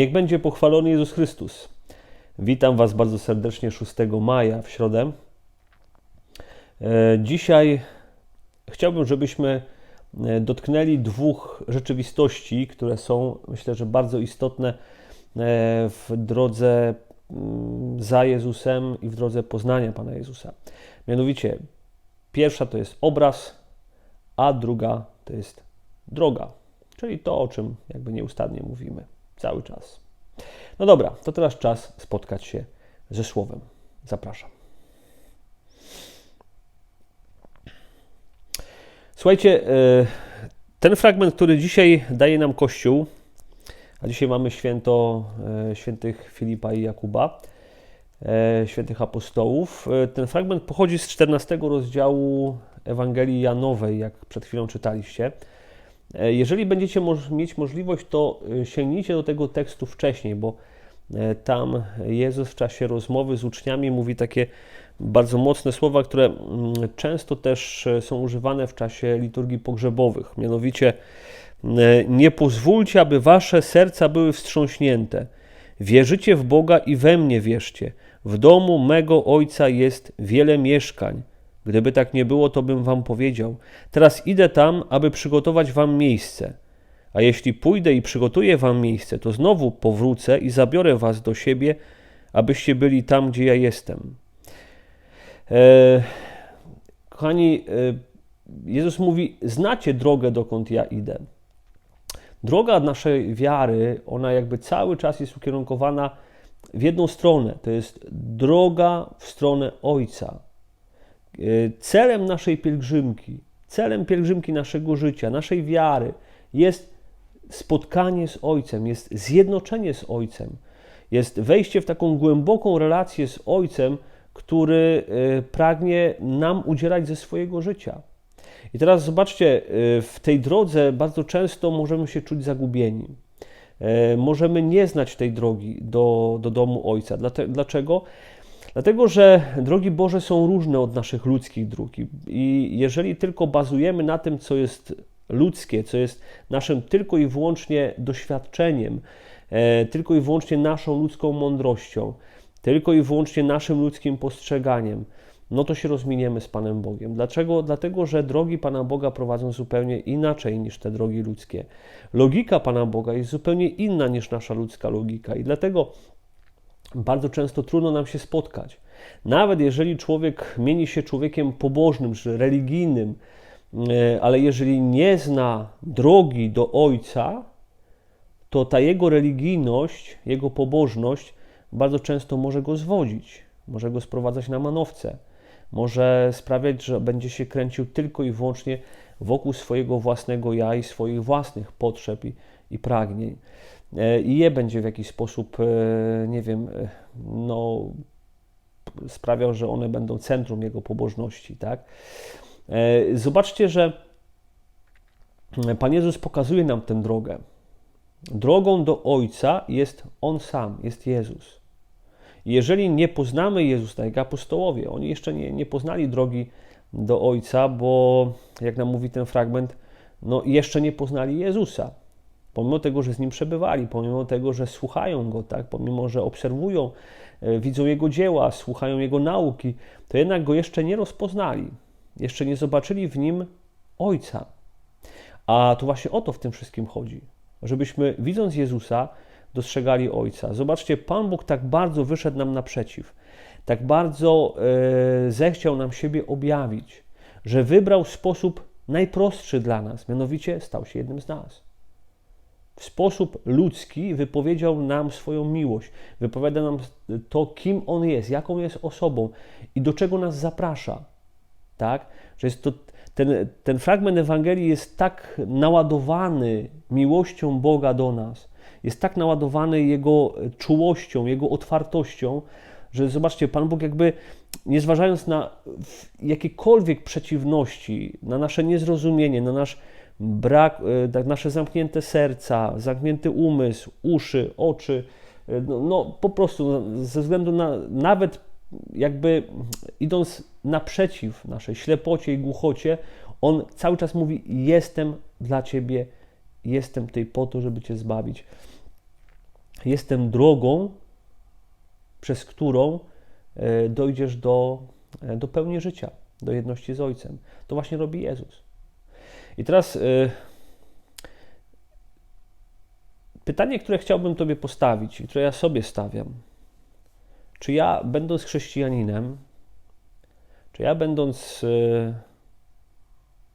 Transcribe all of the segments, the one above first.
Niech będzie pochwalony Jezus Chrystus. Witam Was bardzo serdecznie 6 maja w środę. E, dzisiaj chciałbym, żebyśmy e, dotknęli dwóch rzeczywistości, które są, myślę, że bardzo istotne e, w drodze mm, za Jezusem i w drodze poznania Pana Jezusa. Mianowicie, pierwsza to jest obraz, a druga to jest droga, czyli to, o czym jakby nieustannie mówimy cały czas. No dobra, to teraz czas spotkać się ze Słowem. Zapraszam. Słuchajcie, e, ten fragment, który dzisiaj daje nam Kościół, a dzisiaj mamy święto e, świętych Filipa i Jakuba, e, świętych apostołów. Ten fragment pochodzi z 14 rozdziału Ewangelii Janowej, jak przed chwilą czytaliście. E, jeżeli będziecie mieć możliwość, to e, sięgnijcie do tego tekstu wcześniej, bo e, tam Jezus w czasie rozmowy z uczniami mówi takie bardzo mocne słowa, które mm, często też są używane w czasie liturgii pogrzebowych. Mianowicie, nie pozwólcie, aby wasze serca były wstrząśnięte. Wierzycie w Boga i we mnie wierzcie. W domu mego Ojca jest wiele mieszkań. Gdyby tak nie było, to bym wam powiedział: Teraz idę tam, aby przygotować wam miejsce. A jeśli pójdę i przygotuję wam miejsce, to znowu powrócę i zabiorę was do siebie, abyście byli tam, gdzie ja jestem. E, kochani, e, Jezus mówi: Znacie drogę, dokąd ja idę. Droga naszej wiary, ona jakby cały czas jest ukierunkowana w jedną stronę. To jest droga w stronę Ojca. Y, celem naszej pielgrzymki, celem pielgrzymki naszego życia, naszej wiary jest spotkanie z Ojcem, jest zjednoczenie z Ojcem, jest wejście w taką głęboką relację z Ojcem, który y, pragnie nam udzielać ze swojego życia. I teraz zobaczcie, y, w tej drodze bardzo często możemy się czuć zagubieni. Możemy nie znać tej drogi do, do domu Ojca. Dlaczego? Dlatego, że drogi Boże są różne od naszych ludzkich dróg. I jeżeli tylko bazujemy na tym, co jest ludzkie, co jest naszym tylko i wyłącznie doświadczeniem, e, tylko i wyłącznie naszą ludzką mądrością, tylko i wyłącznie naszym ludzkim postrzeganiem, no to się rozminiemy z Panem Bogiem. Dlaczego? Dlatego, że drogi Pana Boga prowadzą zupełnie inaczej niż te drogi ludzkie. Logika Pana Boga jest zupełnie inna niż nasza ludzka logika i dlatego bardzo często trudno nam się spotkać. Nawet jeżeli człowiek mieni się człowiekiem pobożnym czy religijnym, e, ale jeżeli nie zna drogi do Ojca, to ta jego religijność, jego pobożność bardzo często może go zwodzić, może go sprowadzać na manowce, może sprawiać, że będzie się kręcił tylko i wyłącznie wokół swojego własnego ja i swoich własnych potrzeb i, i pragnień. E, i je będzie w jakiś sposób, e, nie wiem, e, no, sprawiał, że one będą centrum jego pobożności, tak? Zobaczcie, że Pan Jezus pokazuje nam tę drogę. Drogą do Ojca jest On sam, jest Jezus. Jeżeli nie poznamy Jezusa, tak jak apostołowie, oni jeszcze nie, nie poznali drogi do Ojca, bo jak nam mówi ten fragment, no jeszcze nie poznali Jezusa pomimo tego, że z nim przebywali, pomimo tego, że słuchają go, tak, pomimo, że obserwują, e, widzą jego dzieła, słuchają jego nauki, to jednak go jeszcze nie rozpoznali, jeszcze nie zobaczyli w nim Ojca. A to właśnie o to w tym wszystkim chodzi, żebyśmy widząc Jezusa, dostrzegali Ojca. Zobaczcie, Pan Bóg tak bardzo wyszedł nam naprzeciw, tak bardzo e, zechciał nam siebie objawić, że wybrał sposób najprostszy dla nas, mianowicie stał się jednym z nas w sposób ludzki wypowiedział nam swoją miłość, wypowiada nam to, kim On jest, jaką jest osobą i do czego nas zaprasza. Tak? Że jest to, ten, ten fragment Ewangelii jest tak naładowany miłością Boga do nas, jest tak naładowany Jego czułością, Jego otwartością, że zobaczcie, Pan Bóg jakby nie zważając na jakiekolwiek przeciwności, na nasze niezrozumienie, na nasz brak, e, tak, nasze zamknięte serca, zamknięty umysł, uszy, oczy, e, no, no po prostu no, ze względu na nawet jakby idąc naprzeciw naszej ślepocie i głuchocie, on cały czas mówi: Jestem dla ciebie, jestem tutaj po to, żeby cię zbawić. jestem drogą, przez którą e, dojdziesz do, do pełni życia, do jedności z Ojcem. To właśnie robi Jezus. I teraz e, pytanie, które chciałbym Tobie postawić i które ja sobie stawiam. Czy ja, będąc chrześcijaninem, czy ja, będąc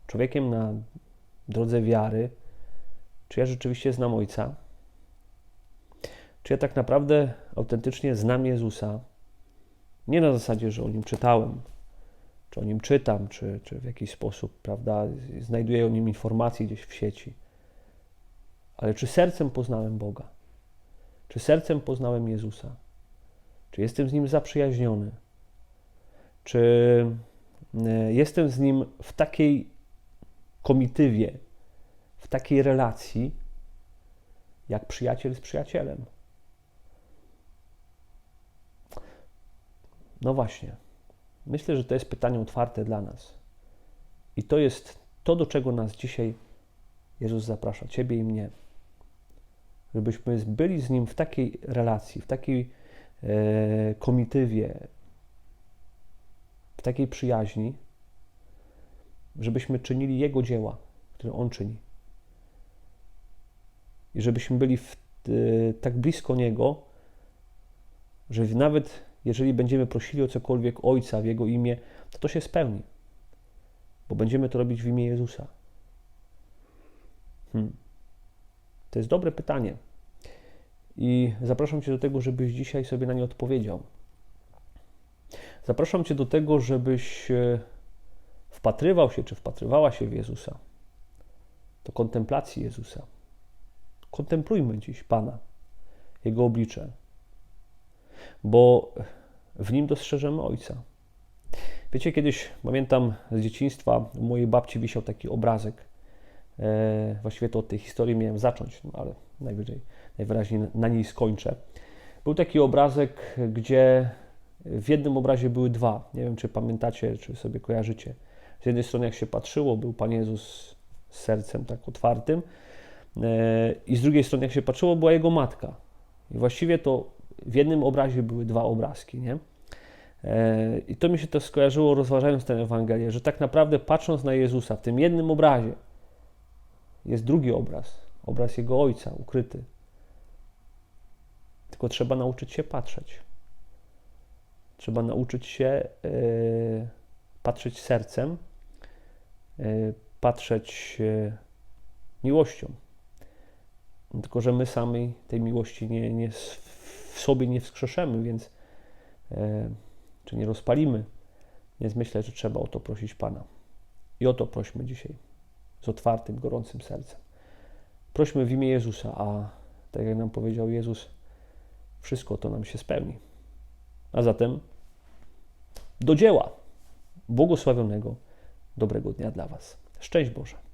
człowiekiem na drodze wiary, czy ja rzeczywiście znam Ojca? Czy ja tak naprawdę autentycznie znam Jezusa? Nie na zasadzie, że o nim czytałem, czy o nim czytam, czy, czy w jakiś sposób, prawda, znajduję o nim informacje gdzieś w sieci. Ale czy sercem poznałem Boga? Czy sercem poznałem Jezusa? Czy jestem z nim zaprzyjaźniony? Czy e, jestem z nim w takiej komitywie, w takiej relacji, jak przyjaciel z przyjacielem? No właśnie. Myślę, że to jest pytanie otwarte dla nas. I to jest to, do czego nas dzisiaj Jezus zaprasza, Ciebie i mnie. Żebyśmy byli z Nim w takiej relacji, w takiej e, komitywie, w takiej przyjaźni, żebyśmy czynili Jego dzieła, które On czyni. I żebyśmy byli w, e, tak blisko Niego, że nawet jeżeli będziemy prosili o cokolwiek Ojca w Jego imię, to to się spełni, bo będziemy to robić w imię Jezusa. Hmm. To jest dobre pytanie. I zapraszam Cię do tego, żebyś dzisiaj sobie na nie odpowiedział. Zapraszam Cię do tego, żebyś e, wpatrywał się, czy wpatrywała się w Jezusa, do kontemplacji Jezusa. Kontemplujmy dziś Pana, Jego oblicze, bo w nim dostrzeżemy Ojca. Wiecie, kiedyś pamiętam z dzieciństwa, u mojej babci wisiał taki obrazek. E, właściwie to od tej historii miałem zacząć, no ale najwyżej, najwyraźniej na niej skończę. Był taki obrazek, gdzie w jednym obrazie były dwa. Nie wiem, czy pamiętacie, czy sobie kojarzycie. Z jednej strony, jak się patrzyło, był Pan Jezus z sercem tak otwartym, e, i z drugiej strony, jak się patrzyło, była jego matka. I właściwie to w jednym obrazie były dwa obrazki, nie? E, I to mi się też skojarzyło, rozważając tę Ewangelię, że tak naprawdę patrząc na Jezusa w tym jednym obrazie, jest drugi obraz, obraz Jego Ojca ukryty. Tylko trzeba nauczyć się patrzeć. Trzeba nauczyć się yy, patrzeć sercem, yy, patrzeć yy, miłością. Tylko, że my sami tej miłości nie, nie w sobie nie wskrzeszemy, więc e, czy nie rozpalimy, więc myślę, że trzeba o to prosić Pana. I o to prośmy dzisiaj z otwartym, gorącym sercem. Prośmy w imię Jezusa, a tak jak nam powiedział Jezus, wszystko to nam się spełni. A zatem do dzieła. Błogosławionego, dobrego dnia dla Was. Szczęść Boże.